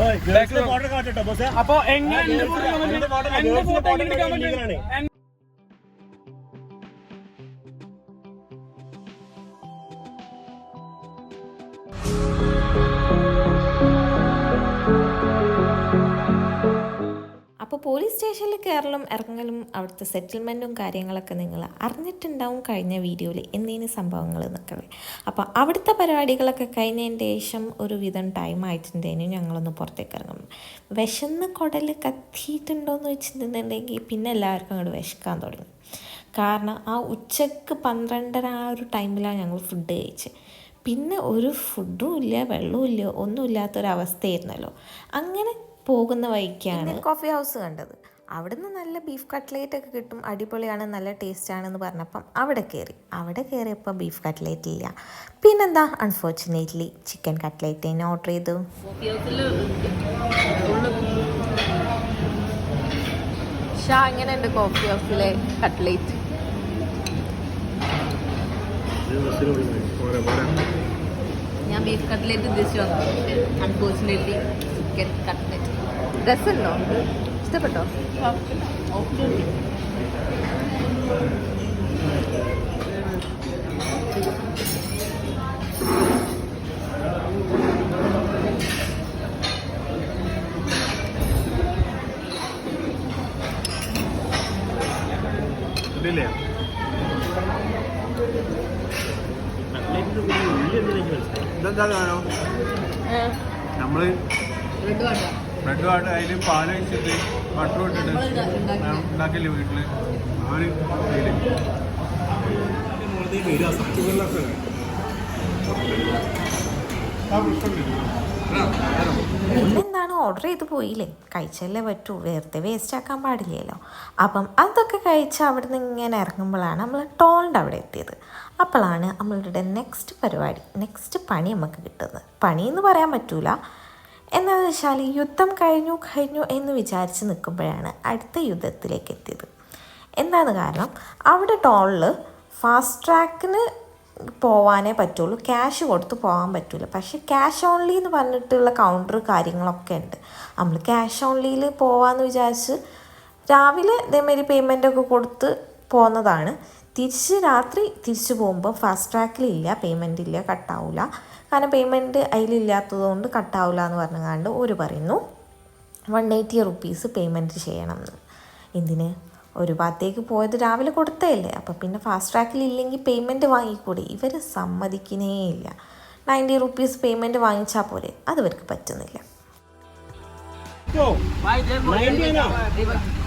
Photo കാട്ടോ ബോസേ? അപ്പൊ എങ്ങനെ police സ്റ്റേഷനിൽ കയറലും ഇറങ്ങലും അവിടുത്തെ സെറ്റിൽമെന്റും കാര്യങ്ങളൊക്കെ നിങ്ങൾ അറിഞ്ഞിട്ടുണ്ടാവും കഴിഞ്ഞ വീഡിയോയിൽ എന്നീന് സംഭവങ്ങൾ എന്നൊക്കെ അപ്പോൾ അവിടുത്തെ പരിപാടികളൊക്കെ കഴിഞ്ഞതിന്റെ ശേഷം ഒരു വിധം ടൈം ആയിട്ടുണ്ടേനു ഞങ്ങളൊന്ന് പുറത്തേക്ക് ഇറങ്ങും. വിശന്ന് കുടൽ കത്തിയിട്ടുണ്ടോയെന്ന് വെച്ചിട്ടുണ്ടെങ്കിൽ പിന്നെ എല്ലാവർക്കും അങ്ങോട്ട് വിശക്കാൻ തുടങ്ങി. കാരണം ആ ഉച്ചയ്ക്ക് പന്ത്രണ്ടര ആ ഒരു ടൈമിലാണ് ഞങ്ങൾ ഫുഡ് കഴിച്ചത്. പിന്നെ ഒരു ഫുഡും ഇല്ല വെള്ളവും ഇല്ല ഒന്നും ഇല്ലാത്തൊരവസ്ഥയായിരുന്നല്ലോ. അങ്ങനെ പോകുന്ന വഴിക്കാണ്. കോഫി ഹൗസ് കണ്ടത്. അവിടുന്ന് നല്ല ബീഫ് കട്ട്ലേറ്റ് ഒക്കെ കിട്ടും. അടിപൊളിയാണ് നല്ല ടേസ്റ്റ് ആണെന്ന് പറഞ്ഞപ്പം അവിടെ കയറി അവിടെ കയറിയപ്പോൾ ബീഫ് കട്ട്ലേറ്റ് ഇല്ല. പിന്നെന്താ? അൺഫോർച്ചുനേറ്റ്ലി ചിക്കൻ കട്ട്ലേറ്റ് തന്നെ ഓർഡർ ചെയ്തു. എങ്ങനെയുണ്ട് കോഫി ഹൗസിലെ കട്ട്ലേറ്റ് ഞാൻ ബീഫ് കട്ട്ലേറ്റ് ഉദ്ദേശിച്ചു വന്നു. അൺഫോർച്ചുനേറ്റ്ലി ചിക്കൻ കട്ട്ലേറ്റ് രസമുണ്ടോ? ഇഷ്ടപ്പെട്ടോ? ഇതില്ലേ? ഇതെന്താ നമ്മൾ ബ്രെഡ് വാട്ട് അതിൽ പാൽ വെച്ചിട്ട് ബട്ടർ ഇട്ടിട്ട് ഉണ്ടാക്കില്ലേ വീട്ടിൽ. അവർ ചെയ്യില്ലേ? എന്താണ് ഓർഡർ ചെയ്ത് പോയില്ലേ? കഴിച്ചല്ലേ പറ്റൂ. വെറുതെ വേസ്റ്റ് ആക്കാൻ പാടില്ലല്ലോ. അപ്പം അതൊക്കെ കഴിച്ച് അവിടെ നിന്ന് ഇങ്ങനെ ഇറങ്ങുമ്പോഴാണ് നമ്മൾ ടോളിന്റെ അവിടെ എത്തിയത്. അപ്പോഴാണ് നമ്മളുടെ നെക്സ്റ്റ് പരിപാടി നെക്സ്റ്റ് പണി നമുക്ക് കിട്ടുന്നത്. പണി എന്ന് പറയാൻ പറ്റൂല. എന്താണെന്ന് വെച്ചാൽ യുദ്ധം കഴിഞ്ഞു കഴിഞ്ഞു എന്ന് വിചാരിച്ച് നിൽക്കുമ്പോഴാണ് അടുത്ത യുദ്ധത്തിലേക്ക് എത്തിയത്. എന്താണ് കാരണം? അവിടെ ടോളിൽ ഫാസ്റ്റ് ട്രാക്കിന് പോവാനേ പറ്റുള്ളൂ ക്യാഷ് കൊടുത്ത് പോകാൻ പറ്റില്ല പക്ഷെ ക്യാഷ് ഓൺലി എന്ന് പറഞ്ഞിട്ടുള്ള കൗണ്ടർ കാര്യങ്ങളൊക്കെ ഉണ്ട്. നമ്മൾ ക്യാഷ് ഓൺലിയിൽ പോവാന്ന് വിചാരിച്ച് രാവിലെ ഇതേമാതിരി പേയ്മെന്റ് ഒക്കെ കൊടുത്ത് പോകുന്നതാണ് തിരിച്ച് രാത്രി തിരിച്ചു പോകുമ്പോൾ ഫാസ്റ്റ് ട്രാക്കിലില്ല പേയ്മെന്റ് ഇല്ല കട്ടാവില്ല കാരണം പേയ്മെൻറ്റ് അതിലില്ലാത്തത് കൊണ്ട് കട്ടാവില്ല എന്ന് പറഞ്ഞുകൊണ്ട് ഒരു പറയുന്നു വൺ എയ്റ്റി റുപ്പീസ് പേയ്മെൻറ്റ് ചെയ്യണം എന്ന് എന്തിന് ഒരു ഭാഗത്തേക്ക് പോയത് രാവിലെ കൊടുത്തതല്ലേ അപ്പോൾ പിന്നെ ഫാസ്റ്റ് ട്രാക്കിൽ ഇല്ലെങ്കിൽ പേയ്മെൻറ്റ് വാങ്ങിക്കൂടെ ഇവർ സമ്മതിക്കുന്നേ ഇല്ല നയൻറ്റി റുപ്പീസ് പേയ്മെൻറ്റ് വാങ്ങിച്ചാൽ പോരെ അത് ഇവർക്ക് പറ്റുന്നില്ല तो, 90 है ना?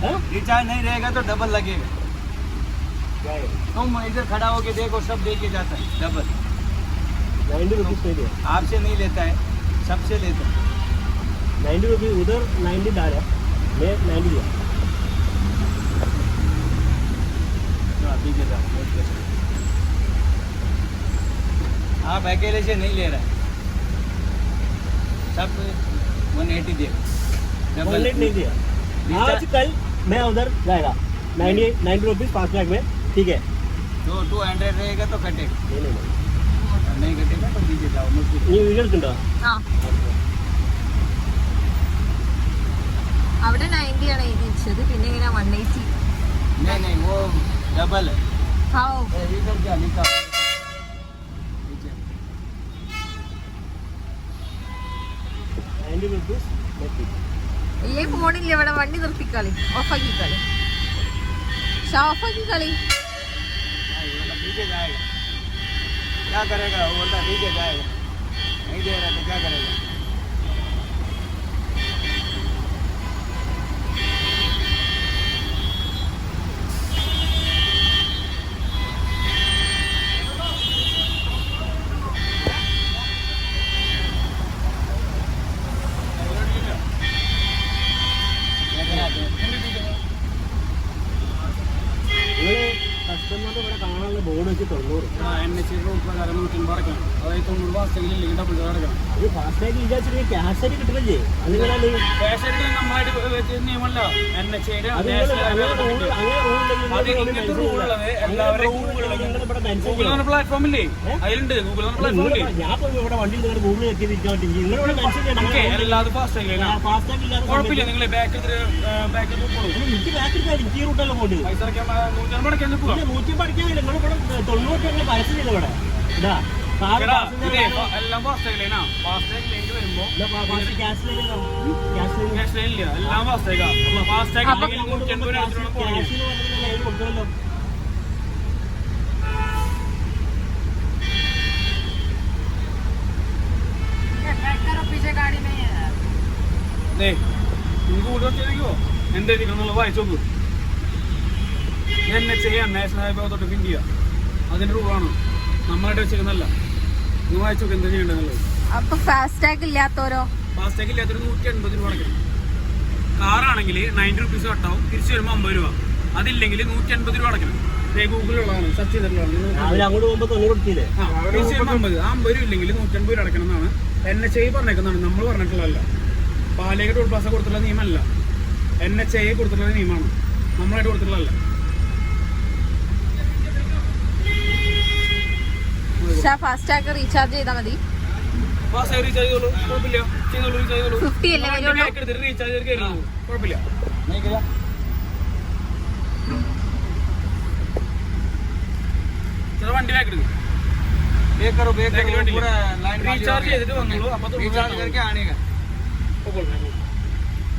हाँ? रिचार्ज नहीं रहेगा तो डबल लगेगा तुम इधर खड़ा होके देखो सब दे के जाता है डबल 90 रुपीस पे दिया। आपसे नहीं लेता है सबसे लेता है। 90 रुपीस उधर 90 डाला मैं 90 दिया। तो अभी के साथ हो। आप अकेले से नहीं ले रहे है। सब वन एटी दे वॉलेट नहीं दिया। आज कल मैं उधर जाएगा। 90 90 रुपीज़ फास्ट ट्रैक में। ठीक है। तो टू हंड्रेड रहेगा तो कटेगा। नहीं नहीं। നീ വീഡിയോ എടുക്കണ്ടോ? അവിടെ നയന്റി ആണ് എഴുതി വെച്ചത്. പിന്നെ ഇങ്ങനെ വൺ എയ്റ്റി ഇല്ലേ ഫോണില്ല ഇവിടെ വണ്ടി നിർത്തിക്കളി. ഓഫാക്കി കളി പക്ഷെ ഓഫാക്കി കളി क्या करेगा? वो बोलता नीचे जाएगा। नहीं दे रहा तो क्या करेगा? Mention ഗൂഗിൾ ചെയ്യണം. എന്ന പ്ലാറ്റ്ഫോം ഇല്ലേ? അതിലുണ്ട്. ഗൂഗിൾ എന്ന പ്ലാറ്റ്ഫോം ഇല്ലേ ഞാൻ ഇവിടെ വണ്ടി നിങ്ങൾ ഗൂഗിൾ എത്തിയിരിക്കാൻ ഇവിടെ മെൻഷൻ ചെയ്യണം ഇല്ലാതെ കുഴപ്പമില്ല നിങ്ങൾ ബാക്ക് ബാക്ക് എനിക്ക് ബാക്കിൽ ഈ റൂട്ടല്ല പോകേണ്ടത് പൈസ അടയ്ക്കാൻ നൂറ്റമ്പത് അടയ്ക്കാൻ പോകാം പിന്നെ നൂറ്റി നിങ്ങൾ ഇവിടെ തൊണ്ണൂറ്റി എണ്ണ പരസ്യം ചെയ്ത ഇവിടെ? ഇതാ. എല്ലാം ഫാസ്റ്റാഗ് ലൈനാ ഫാസ്റ്റാഗ് ലൈനിൽ വരുമ്പോ ക്യാഷ് എല്ലാം ഫാസ്റ്റാഗാ ഫാസ്റ്റാഗ് നൂറ്റി എൺപത് നിങ്ങൾക്ക് വായിച്ചു നോക്കൂ. N H national highway of India അതിന്റെ റൂളാണ് നമ്മളായിട്ട് വെച്ചേക്കുന്നല്ല നിങ്ങൾ വായിച്ചു എന്താ ഫാസ്റ്റ് അപ്പൊ ഫാസ്റ്റാഗ് ഫാസ്റ്റ് ഫാസ്റ്റാഗ് ഇല്ലാത്തൊരു നൂറ്റി എൺപത് രൂപ അടയ്ക്കണം കാറാണെങ്കിൽ നയന്റി റുപ്പീസ് കട്ടാവും തിരിച്ചു വരുമ്പോൾ അമ്പത് രൂപ. അതില്ലെങ്കിൽ നൂറ്റി എൺപത് രൂപ അടയ്ക്കണം. ദേ ഗൂഗിളിലുള്ളതാണ് സെർച്ച് ചെയ്തിട്ടുള്ളതാണ്. അങ്ങോട്ട് പോകുമ്പോ തൊണ്ണൂറ് കൊടുത്തില്ലേ? ആ, തിരിച്ച് വരുമ്പോൾ അമ്പത് ആ അമ്പത് രൂപ ഇല്ലെങ്കിൽ നൂറ്റി എൺപത് രൂപ അടയ്ക്കണം എന്നാണ് എൻ എച്ച് ഐ പറഞ്ഞേക്കുന്നതാണ്. നമ്മൾ പറഞ്ഞിട്ടുള്ളതല്ല. പാലേക്ക് ടോൾ പ്ലാസ കൊടുത്തുള്ള നിയമമല്ല എൻ എച്ച് ഐ കൊടുത്തിട്ടുള്ള നിയമമാണ്. നമ്മളായിട്ട് കൊടുത്തിട്ടുള്ളതല്ല. പക്ഷെ ഫാസ്റ്റാഗ് റീചാർജ് ചെയ്താൽ മതി ഫാസ്റ്റ് റീചാർജ് ചെയ്തോളൂ കുഴപ്പമില്ല ചെയ്തോളൂ റീചാർജ് ചെയ്തോളൂ ഫിഫ്റ്റി അല്ലേ വണ്ടി വരുള്ളൂ back എടുത്തിട്ട് റീചാർജ് ചെയ്ത് കയറി പോകും. കുഴപ്പമില്ല ചില വണ്ടി ബാക്ക് എടുക്കും बेक करो बेक Back करो वंडी पूरा लाइन റീചാർജ് ചെയ്തിട്ട് വന്നോളൂ അപ്പൊ തൊണ്ണൂറ് रिचार्ज करके आने का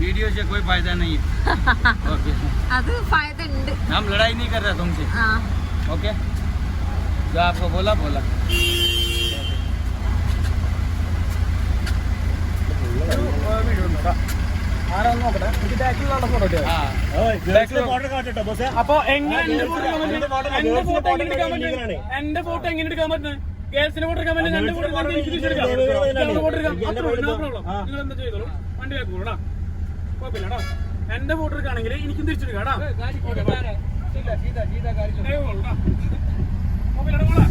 वीडियो से कोई फायदा नहीं है ओके അത് ഫായത ഉണ്ട് हम लड़ाई नहीं कर रहे तुमसे ആ ओके जो आपको बोला बोला ആരാന്ന് നോക്കട്ടെ എനിക്ക് ബാക്കിലുള്ള ഫോട്ടോ हाँ ഫോട്ടോ കാട്ടോ ബോസേ അപ്പൊ എങ്ങനെ എന്റെ ഫോട്ടോ എടുക്കാൻ എന്റെ photo പറ്റും? അല്ല, എന്റെ ഫോട്ടോ girls എങ്ങനെ എടുക്കാൻ photo പറ്റും ആണ്. എന്റെ ഫോട്ടോ എങ്ങനെ എടുക്കാൻ പറ്റും ഗേൾസിന്റെ ഫോട്ടോ എടുക്കാൻ പറ്റും എന്റെ girls ഫോട്ടോ photo എനിക്ക് എനിക്ക് തിരിച്ചെടുക്കാം ഇതേ ഇതേ ഇയാളുടെ ഫോട്ടോ എടുക്കാം എനിക്ക് അത്രേ ഉള്ളൂ, no problem. ആ. നിങ്ങൾ എന്താ ചെയ്തോളൂ വണ്ടി ബാക്ക് പോകണം കുഴപ്പമില്ല കേട്ടോ എന്റെ ഫോട്ടോ എടുക്കുകയാണെങ്കിൽ എനിക്കും തിരിച്ചെടുക്കാം കേട്ടോ ഓക്കെ ബൈ.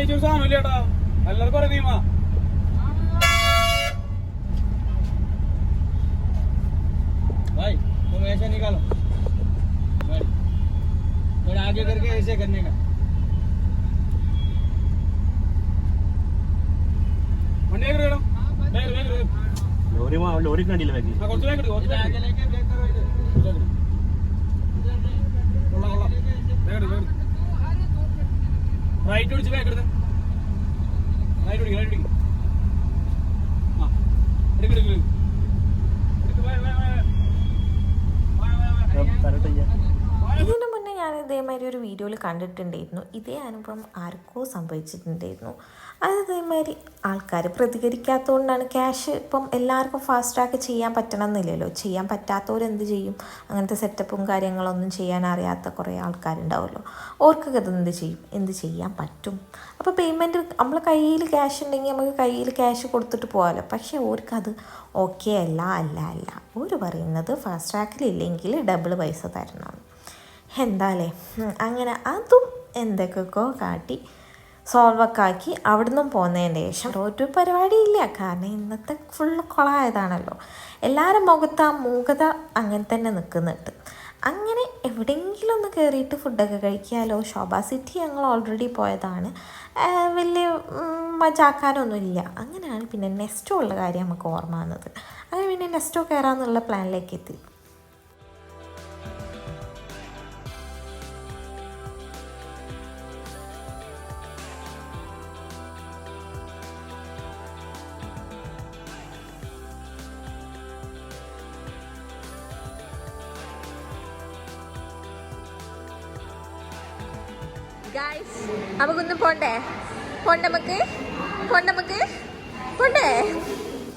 പ്രത്യേകിച്ച് ഒരു സാധനം ഇല്ല ചേട്ടാ എല്ലാവർക്കും ഒരേ നിയമ भाई तुम ऐसे निकालो गाड़ी थोड़ा आगे करके ऐसे करने का വണ്ടി ബാക്ക് എടുക്കണം ബാക്ക് ബാക്ക് എടുക്കണം ലോറി ലോറി കണ്ടില്ല ബാക്കി ആ കുറച്ച് ബാക്ക് എടുക്കും കുറച്ച് इधर റൈറ്റ് ഓടിച്ച് ബാക്ക് എടുത്ത് റൈറ്റ് ഓടിക്കും റൈറ്റ് ഓടിക്കും ആ എടുക്ക് എടുക്ക് എടുക്ക്. എടുക്ക് വേ വേ വേ വേ വേ വേ കറക്റ്റ് ചെയ്യാം ഇതിനു മുന്നേ ഞാൻ ഇതേമാതിരി ഒരു വീഡിയോയിൽ കണ്ടിട്ടുണ്ടായിരുന്നു. ഇതേ അനുഭവം ആർക്കോ സംഭവിച്ചിട്ടുണ്ടായിരുന്നു. അത് ഇതേമാതിരി ആൾക്കാർ പ്രതികരിക്കാത്തതുകൊണ്ടാണ് ക്യാഷ് ഇപ്പം എല്ലാവർക്കും ഫാസ്റ്റ് ട്രാക്ക് ചെയ്യാൻ പറ്റണമെന്നില്ലല്ലോ. ചെയ്യാൻ പറ്റാത്തവരെന്ത് ചെയ്യും? അങ്ങനത്തെ സെറ്റപ്പും കാര്യങ്ങളൊന്നും ചെയ്യാൻ അറിയാത്ത കുറേ ആൾക്കാരുണ്ടാവുമല്ലോ ഓർക്കൊക്കെ ഇത് എന്ത് ചെയ്യും? എന്ത് ചെയ്യാൻ പറ്റും? അപ്പോൾ പേയ്മെന്റ് നമ്മൾ കയ്യിൽ ക്യാഷ് ഉണ്ടെങ്കിൽ നമുക്ക് കയ്യിൽ ക്യാഷ് കൊടുത്തിട്ട് പോകാമല്ലോ പക്ഷേ ഓർക്കത് ഓക്കെ അല്ല അല്ല അല്ല. ഓര് പറയുന്നത് ഫാസ്റ്റ് ട്രാക്കിലില്ലെങ്കിൽ ഡബിൾ പൈസ തരണം. എന്താലേ? അങ്ങനെ അതും എന്തൊക്കെയൊക്കെ കാട്ടി സോൾവൊക്കെ ആക്കി അവിടുന്ന് പോകുന്നതിന്റെ ശേഷം ഒരു പരിപാടിയില്ല. കാരണം ഇന്നത്തെ ഫുള്ള് കുളമായതാണല്ലോ എല്ലാവരും മുഖത്ത് ആ മൂകത അങ്ങനെ തന്നെ നിൽക്കുന്നുണ്ട് അങ്ങനെ എവിടെയെങ്കിലും ഒന്ന് കയറിയിട്ട് ഫുഡൊക്കെ കഴിക്കാമല്ലോ ശോഭ സിറ്റി ഞങ്ങൾ ഓൾറെഡി പോയതാണ്. വലിയ മജാക്കാനൊന്നുമില്ല. അങ്ങനെയാണ് പിന്നെ നെസ്റ്റോ ഉള്ള കാര്യം നമുക്ക് ഓർമ്മ വന്നത്. അങ്ങനെ പിന്നെ നെസ്റ്റോ കയറാമെന്നുള്ള പ്ലാനിലേക്ക് എത്തി.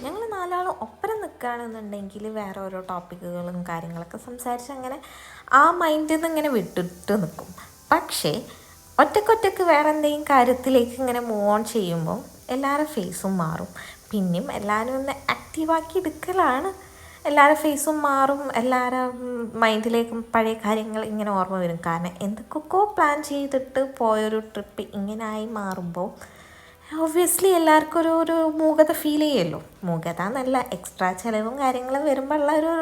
ഞങ്ങൾ നാലാളും ഒപ്പരം നിൽക്കുകയാണെന്നുണ്ടെങ്കിൽ വേറെ ഓരോ ടോപ്പിക്കുകളും കാര്യങ്ങളൊക്കെ സംസാരിച്ച് അങ്ങനെ ആ മൈൻഡിൽ നിന്ന് ഇങ്ങനെ വിട്ടിട്ട് നിൽക്കും പക്ഷേ ഒറ്റക്കൊറ്റക്ക് വേറെ എന്തെങ്കിലും കാര്യത്തിലേക്ക് ഇങ്ങനെ മൂവ് ഓൺ ചെയ്യുമ്പോൾ എല്ലാവരുടെ ഫേസും മാറും. പിന്നെയും എല്ലാവരും ഒന്ന് ആക്റ്റീവാക്കി എടുക്കലാണ്. എല്ലാവരുടെ ഫേസും മാറും എല്ലാവരുടെ മൈൻഡിലേക്കും പഴയ കാര്യങ്ങൾ ഇങ്ങനെ ഓർമ്മ വരും. കാരണം എന്തൊക്കെയൊക്കെ പ്ലാൻ ചെയ്തിട്ട് പോയൊരു ട്രിപ്പ് ഇങ്ങനായി മാറുമ്പോൾ ഒബ്വിയസ്ലി എല്ലാവർക്കും ഒരു ഒരു മൂകത ഫീൽ ചെയ്യുമല്ലോ മൂകത എന്നല്ല എക്സ്ട്രാ ചിലവും കാര്യങ്ങളും വരുമ്പോൾ ഉള്ള ഒരു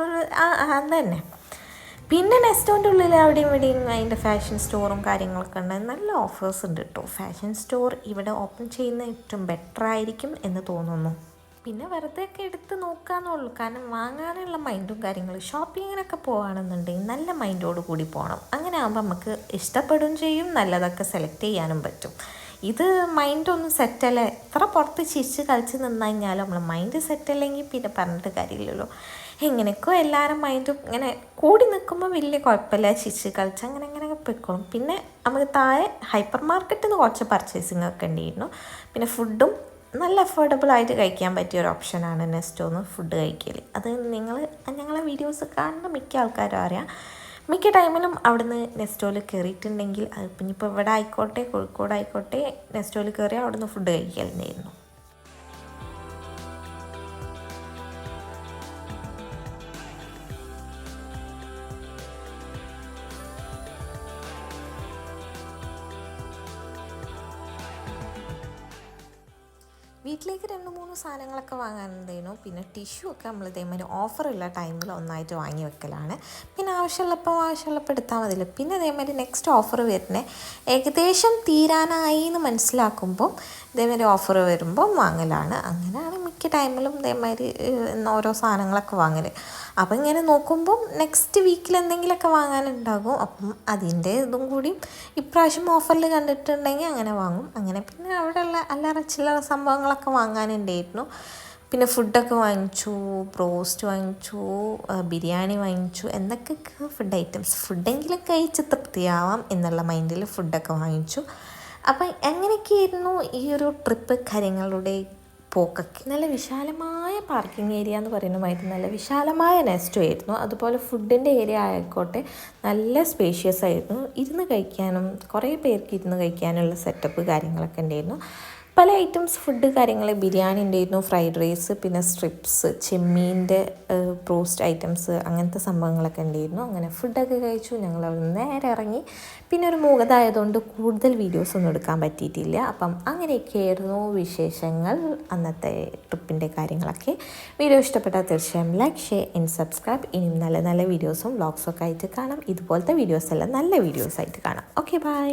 അത് തന്നെ. പിന്നെ നെസ്റ്റോന്റെ ഉള്ളിൽ അവിടെയും ഇവിടെയും അതിന്റെ ഫാഷൻ സ്റ്റോറും കാര്യങ്ങളൊക്കെ ഉണ്ട്. നല്ല ഓഫേഴ്സ് ഉണ്ട് കേട്ടോ ഫാഷൻ സ്റ്റോർ ഇവിടെ ഓപ്പൺ ചെയ്യുന്ന ഏറ്റവും ബെറ്റർ ആയിരിക്കും എന്ന് തോന്നുന്നു. പിന്നെ വെറുതെ ഒക്കെ എടുത്ത് നോക്കാന്നുള്ളൂ. കാരണം വാങ്ങാനുള്ള മൈൻഡും കാര്യങ്ങളും ഷോപ്പിങ്ങിനൊക്കെ പോകുകയാണെന്നുണ്ടെങ്കിൽ നല്ല മൈൻഡോട് കൂടി പോകണം അങ്ങനെ ആകുമ്പോൾ നമുക്ക് ഇഷ്ടപ്പെടുകയും ചെയ്യും നല്ലതൊക്കെ സെലക്ട് ചെയ്യാനും പറ്റും. ഇത് മൈൻഡൊന്നും സെറ്റല്ല എത്ര പുറത്ത് ചിരിച്ച് കളിച്ച് നിന്ന് കഴിഞ്ഞാലും നമ്മൾ മൈൻഡ് സെറ്റല്ലെങ്കിൽ പിന്നെ പറഞ്ഞിട്ട് കാര്യമില്ലല്ലോ. എങ്ങനെയൊക്കെയോ എല്ലാവരും മൈൻഡും ഇങ്ങനെ കൂടി നിൽക്കുമ്പോൾ വലിയ കുഴപ്പമില്ല. ചിരിച്ച് കളിച്ച് അങ്ങനെ അങ്ങനെ പൊയ്ക്കോളും. പിന്നെ നമുക്ക് താഴെ ഹൈപ്പർ മാർക്കറ്റിൽ നിന്ന് കുറച്ച് പർച്ചേസിങ് ഒക്കെ ഉണ്ടായിരുന്നു പിന്നെ ഫുഡും നല്ല അഫോർഡബിൾ ആയിട്ട് കഴിക്കാൻ പറ്റിയ ഒരു ഓപ്ഷനാണ് നെസ്റ്റോന്ന് ഫുഡ് കഴിക്കൽ അത് നിങ്ങൾ ഞങ്ങളെ വീഡിയോസ് കാണുന്ന മിക്ക ആൾക്കാരും അറിയാം. മിക്ക ടൈമിലും അവിടുന്ന് നെസ്റ്റോയിൽ കയറിയിട്ടുണ്ടെങ്കിൽ അത് ഇപ്പോൾ ഇവിടെ ആയിക്കോട്ടെ കോഴിക്കോട് ആയിക്കോട്ടെ നെസ്റ്റോയിൽ കയറി അവിടുന്ന് ഫുഡ് കഴിക്കലുണ്ടായിരുന്നു. വീട്ടിലേക്ക് രണ്ട് മൂന്ന് സാധനങ്ങളൊക്കെ വാങ്ങാനുണ്ടായിരുന്നു പിന്നെ ടിഷ്യൂ ഒക്കെ നമ്മൾ ഇതേമാതിരി ഓഫറുള്ള ടൈമിൽ ഒന്നായിട്ട് വാങ്ങി വെക്കലാണ്. പിന്നെ ആവശ്യമുള്ളപ്പോൾ ആവശ്യമുള്ളപ്പോൾ എടുത്താൽ മതിയല്ലോ. പിന്നെ ഇതേമാതിരി നെക്സ്റ്റ് ഓഫർ വരുന്നത് ഏകദേശം തീരാനായി എന്ന് മനസ്സിലാക്കുമ്പോൾ ഇതേമാതിരി ഓഫർ വരുമ്പോൾ വാങ്ങലാണ്. അങ്ങനെയാണ് മിക്ക ടൈമിലും ഇതേമാതിരി ഓരോ സാധനങ്ങളൊക്കെ വാങ്ങൽ അപ്പം ഇങ്ങനെ നോക്കുമ്പം നെക്സ്റ്റ് വീക്കിൽ എന്തെങ്കിലുമൊക്കെ വാങ്ങാനുണ്ടാകും. അപ്പം അതിന്റെ ഇതും കൂടി ഇപ്രാവശ്യം ഓഫറിൽ കണ്ടിട്ടുണ്ടെങ്കിൽ അങ്ങനെ വാങ്ങും. അങ്ങനെ പിന്നെ അവിടെയുള്ള അല്ലറ ചില്ലറ സംഭവങ്ങളൊക്കെ വാങ്ങാനുണ്ടായിരുന്നു. പിന്നെ ഫുഡൊക്കെ വാങ്ങിച്ചു ബ്രോസ്റ്റ് വാങ്ങിച്ചു ബിരിയാണി വാങ്ങിച്ചു എന്തൊക്കെ ഫുഡ് ഐറ്റംസ്. ഫുഡെങ്കിലും കഴിച്ച് തൃപ്തിയാവാം എന്നുള്ള മൈൻഡിൽ ഫുഡൊക്കെ വാങ്ങിച്ചു. അപ്പം എങ്ങനെയൊക്കെയായിരുന്നു ഈ ഒരു ട്രിപ്പ് കാര്യങ്ങളുടെ പോക്കൊക്കെ. നല്ല വിശാലമായ പാർക്കിംഗ് ഏരിയ എന്ന് പറയുന്നതായിട്ട് നല്ല വിശാലമായ നെസ്റ്റോ ആയിരുന്നു. അതുപോലെ ഫുഡിന്റെ ഏരിയ ആയിക്കോട്ടെ നല്ല സ്പേഷ്യസ് ആയിരുന്നു. ഇരുന്ന് കഴിക്കാനും കുറേ പേർക്ക് ഇരുന്ന് കഴിക്കാനുള്ള സെറ്റപ്പ് കാര്യങ്ങളൊക്കെ ഉണ്ടായിരുന്നു. പല ഐറ്റംസ് ഫുഡ് കാര്യങ്ങൾ ബിരിയാണി ഉണ്ടായിരുന്നു ഫ്രൈഡ് റൈസ് പിന്നെ സ്ട്രിപ്സ് ചെമ്മീന്റെ പ്രോസ്റ്റ് ഐറ്റംസ് അങ്ങനത്തെ സംഭവങ്ങളൊക്കെ ഉണ്ടായിരുന്നു. അങ്ങനെ ഫുഡൊക്കെ കഴിച്ചു ഞങ്ങൾ അവിടെ നേരെ ഇറങ്ങി. പിന്നെ ഒരു മുഖതായതുകൊണ്ട് കൂടുതൽ വീഡിയോസ് ഒന്നും എടുക്കാൻ പറ്റിയിട്ടില്ല. അപ്പം അങ്ങനെയൊക്കെയായിരുന്നു വിശേഷങ്ങൾ അന്നത്തെ ട്രിപ്പിന്റെ കാര്യങ്ങളൊക്കെ. വീഡിയോ ഇഷ്ടപ്പെട്ടാൽ തീർച്ചയായും ലൈക്ക് ഷെയർ ഇൻ സബ്സ്ക്രൈബ് ഇനിയും നല്ല നല്ല വീഡിയോസും വ്ളോഗ്സൊക്കെ ആയിട്ട് കാണാം. ഇതുപോലത്തെ വീഡിയോസ് എല്ലാം നല്ല വീഡിയോസ് ആയിട്ട് കാണാം. Okay bye